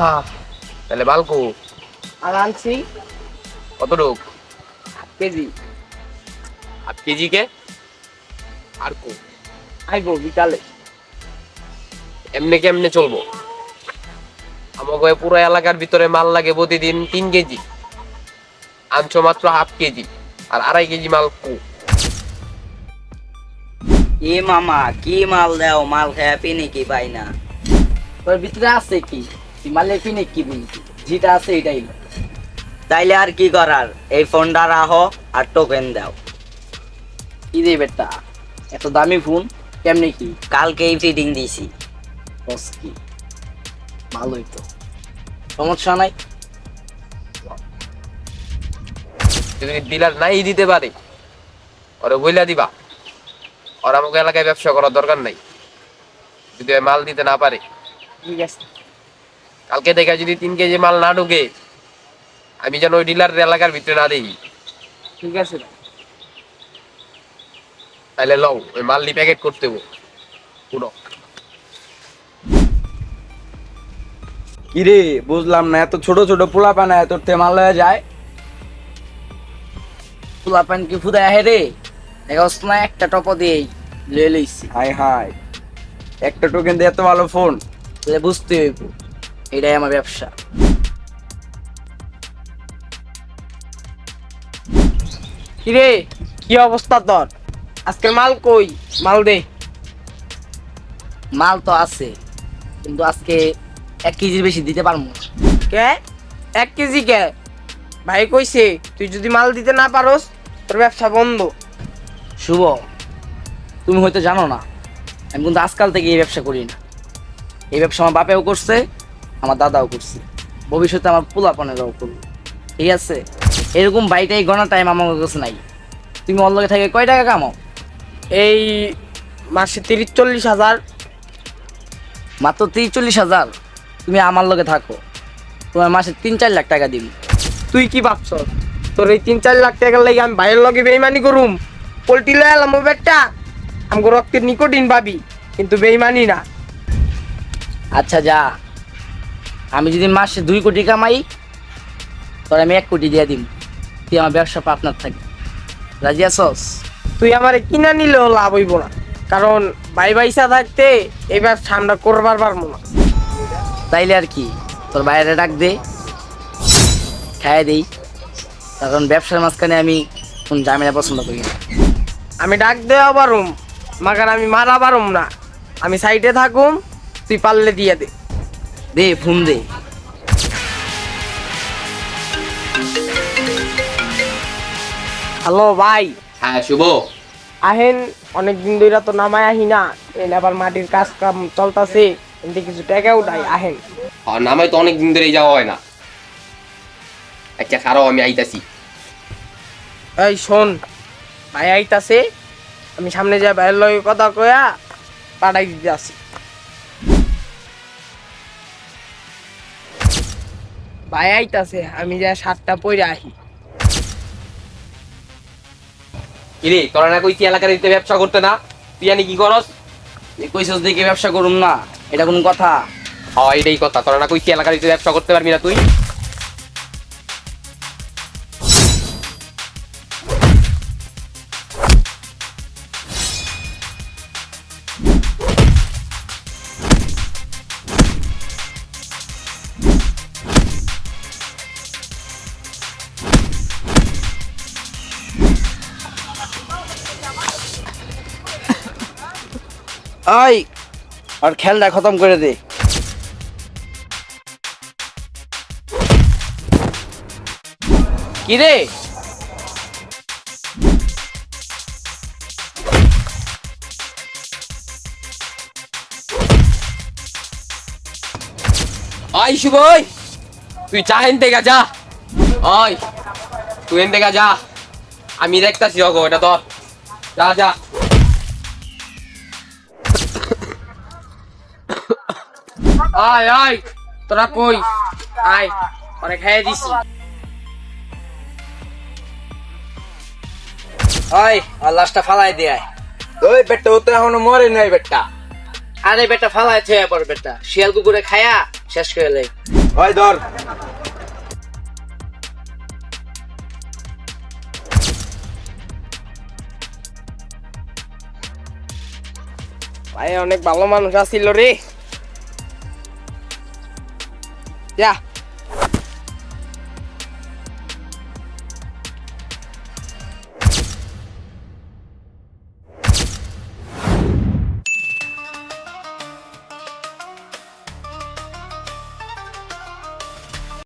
হ্যাঁ তাহলে বালকু। আর আনছি কতটুক? Half kg. হাফ কেজি কে? আর কো? আইবো বিকালে। এমনি কেমনে চলবো? আমাকে পুরো এলাকার ভিতরে মাল লাগে প্রতিদিন তিন কেজি। আনছো মাত্র হাফ কেজি। আর আড়াই কেজি মাল কু? এ মামা কি মাল দাও? মাল খায়া পিনি কি পাই না? তোর ভিতরে আছে কি? মালে কিনে কি বলছি যেটা আছে এটাই তাইলে আর কি করার? এই ফোনটা রাখো আর টোকেন দাও। কি রে বেটা? এত দামি ফোন কেমনে কি? কালকেই ফিটিং দিছি বস কি ভালোই তো। সমস্যা নাই? যদি ডিলার নাই দিতে পারে। ওরে বইলা দিবা। আর আমাকে এলাকায় ব্যবসা করার দরকার নাই। যদি মাল দিতে না পারে। ঠিক আছে। কালকে থেকে যদি তিন কেজি মাল না ঢুকে আমি যেন ওই ডিলার এলাকার ভিতরে না দেখি ঠিক আছে। তাহলে লও ওই মাল নি প্যাকেট করতে হব। পুরো কিরে বুঝলাম না এত ছোট ছোট পোলা পানা এত তেমাল হয়ে যায়? তুলা পান কি ফুদা আহে রে? দেখাস না একটা টপ দিয়েই লয়ে লইছি। হাই হাই একটা টোকেন দিয়ে এত ভালো ফোন তাহলে বুঝতে হইব। এটাই আমার ব্যবসা। কিরে কি অবস্থা তোর? আজকের মাল কই? মাল দে। মাল তো আছে কিন্তু আজকে এক কেজির বেশি দিতে পারব কে? এক কেজি কে? ভাই কইছে তুই যদি মাল দিতে না পারোস তোর ব্যবসা বন্ধ। শুভ তুমি হয়তো জানো না আমি কিন্তু আজকাল থেকে এই ব্যবসা করি না। এই ব্যবসা আমার বাপেও করছে আমার দাদাও করছে। ভবিষ্যতে আমার পোলাপনেরাও করবে। ঠিক আছে? এরকম বাইটাই গণা টাইম আমার কাছে নাই। তুমি ওর লগে থেকে কয় টাকা কামাও? এই মাসে তিরিশ চল্লিশ হাজার। মাত্র তিরিশ চল্লিশ হাজার? তুমি আমার লগে থাকো। তোমার মাসে তিন চার লাখ টাকা দিবি। তুই কি ভাবছ? তোর এই তিন চার লাখ টাকার লাগে আমি ভাইয়ের লগে বেইমানি করুম? পোল্ট্রি লয়ে এলাম ও বেটটা আমাকে রক্তের নিকটিন পাবি কিন্তু বেইমানি না। আচ্ছা যা। আমি যদি মাসে দুই কোটি কামাই তোর আমি এক কোটি দিয়ে দিম। তুই আমার ব্যবসা পার্টনার থাকবি রাজি আছস? তুই আমার কিনা নিলেও লাভ হইব না। কারণ ভাই ভাইসা থাকতে এবার আমরা করবার পারব না। তাইলে আর কি? তোর বাইরে ডাক দে। খাইয়ে দেই। কারণ ব্যবসার মাঝখানে আমি কোন জামিনা পছন্দ করি না। আমি ডাক দেওয়া পারুম মাগার আমি মারা পারুম না। আমি সাইডে থাকুম তুই পারলে দিয়ে দে। দে ফোন দে। হ্যালো ভাই। হ্যাঁ শুভ। আহেন অনেক দিন ধরে তো নামায় আহি না। আবার মাটির কাজ কাম চলতাছে এতে কিছু টাকা উঠাই আহেন। আর নামাই তো অনেক দিন ধরেই যাওয়া হয় না। আচ্ছা খারাপ আমি আইতাছি। এই শোন ভাই আইতাছে আমি সামনে যা ভাইয়ের লগে কথা কয়া পাঠাই দিতে আসি ভাই আইতাছে আমি যা সাতটা পরে আহি। কিরে তোরা না কইতি এলাকার দিতে ব্যবসা করতে না? তুই জানি কি করস? তুই কইছস দেখে ব্যবসা করুম না এটা কোন কথা? হয় এটাই কথা। তোরা না কইতি এলাকার ভিতরে ব্যবসা করতে পারবি না তুই? আই আর খেলটা খতম করে দে। কি রে আই শুভ ওই তুই চা এন থেকে যা। ওই তুই এন থেকে যা। আমি দেখতাছি, অগো, এটা ধর। যা যা। আয় আয় তোরা কই? আয় অনেক খাইয়ে দিছি। ওই আর লাশটা ফালাই দে আয়। ওই বেটা ও তো এখনও মরে নাই বেটা। আরে বেটা ফালাই থে পর বেটা। শিয়াল কুকুরে খায়া শেষ করে লাই ওই ধর। ভাই অনেক ভালো মানুষ আছিল রে। যা